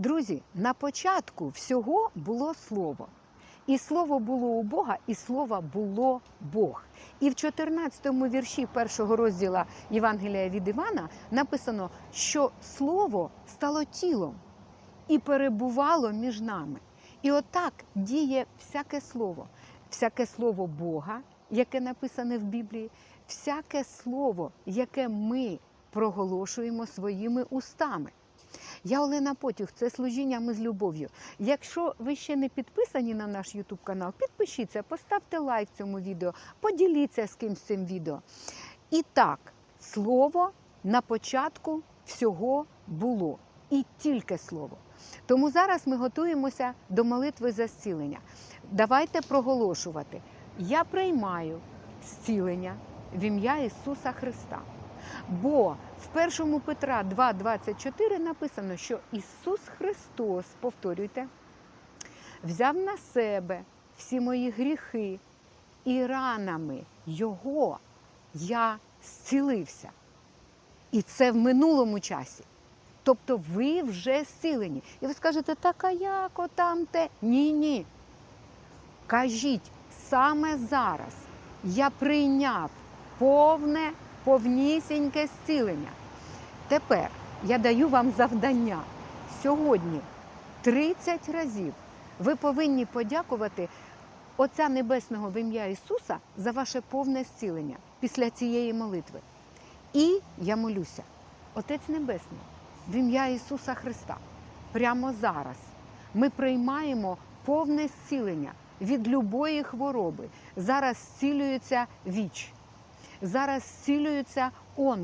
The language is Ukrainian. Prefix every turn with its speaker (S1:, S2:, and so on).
S1: Друзі, на початку всього було слово. І слово було у Бога, і слово було Бог. І в 14-му вірші першого розділу Євангелія від Івана написано, що слово стало тілом і перебувало між нами. І отак діє всяке слово, всяке слово Бога, яке написане в Біблії, всяке слово, яке ми проголошуємо своїми устами. Я Олена Потюх, це служіння ми з любов'ю. Якщо ви ще не підписані на наш YouTube канал, підпишіться, поставте лайк цьому відео, поділіться з кимсь цим відео. І так, слово на початку всього було. І тільки слово. Тому зараз ми готуємося до молитви за зцілення. Давайте проголошувати. Я приймаю зцілення в ім'я Ісуса Христа. Бо в 1 Петра 2,24 написано, що Ісус Христос, повторюйте, взяв на себе всі мої гріхи і ранами Його я зцілився. І це в минулому часі. Тобто ви вже зцілені. І ви скажете, так а як отам те? Ні, ні. Кажіть, саме зараз я прийняв повне, повнісіньке зцілення. Тепер я даю вам завдання. Сьогодні 30 разів ви повинні подякувати Отця Небесного в ім'я Ісуса за ваше повне зцілення після цієї молитви. І я молюся, Отець Небесний, в ім'я Ісуса Христа, прямо зараз ми приймаємо повне зцілення від любої хвороби. Зараз зцілюється віч, зараз зцілюється он.